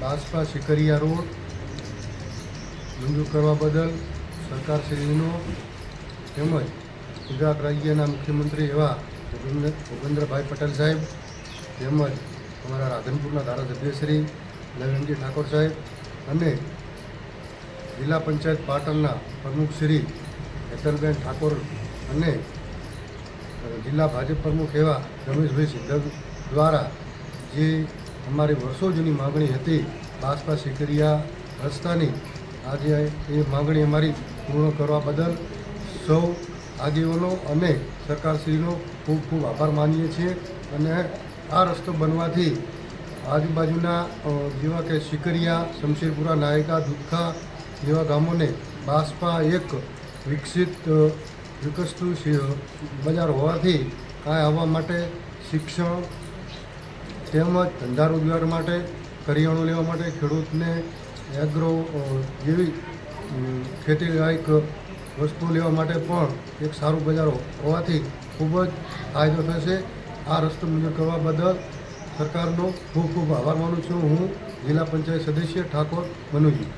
બાસપા શિકરિયા road, મંજૂર કરવા બદલ સરકારશ્રીનો તેમજ ગુજરાત રાજ્યના મુખ્યમંત્રી એવા ભૂપેન્દ્ર, ભૂપેન્દ્રભાઈ પટેલ સાહેબ, તેમજ અમારા રાધનપુરના ધારાસભ્યશ્રી શ્રી નવીનજી ઠાકોર સાહેબ અને જિલ્લા પંચાયત પાટણના પ્રમુખ શ્રી હેતલબેન ઠાકોર અને જિલ્લા ભાજપ પ્રમુખ એવા રમેશભાઈ સિદ્ધક દ્વારા જે અમારી વર્ષો જૂની માગણી હતી. બાસપા સિકરિયા રસ્તાની આજે એ માગણી અમારી પૂર્ણ કરવા બદલ સૌ આગેવાનો અને સરકારશ્રીનો ખૂબ ખૂબ આભાર માનીએ છીએ અને આ રસ્તો બનવાથી આજુબાજુના જેવા કે સિકરિયા શમશેરપુરા, નાયકા દુઃખા જેવા ગામોને બાસપા એક વિકસિત વિકસતું બજાર હોવાથી કાંઈ આવવા માટે શિક્ષણ તેમજ ધંધા રોજગાર માટે કરિયાણું લેવા માટે ખેડૂતને એગ્રો જેવી અમ, ખેતી લાયક વસ્તુ લેવા માટે પણ એક સારું બજાર હોવાથી ખૂબ જ ફાયદો થશે. આ રસ્તો મંજૂર કરવા બદલ સરકારનો ખૂબ ખૂબ આભાર માનું છું. હું જિલ્લા પંચાયત સદસ્ય ઠાકોર મનુજી.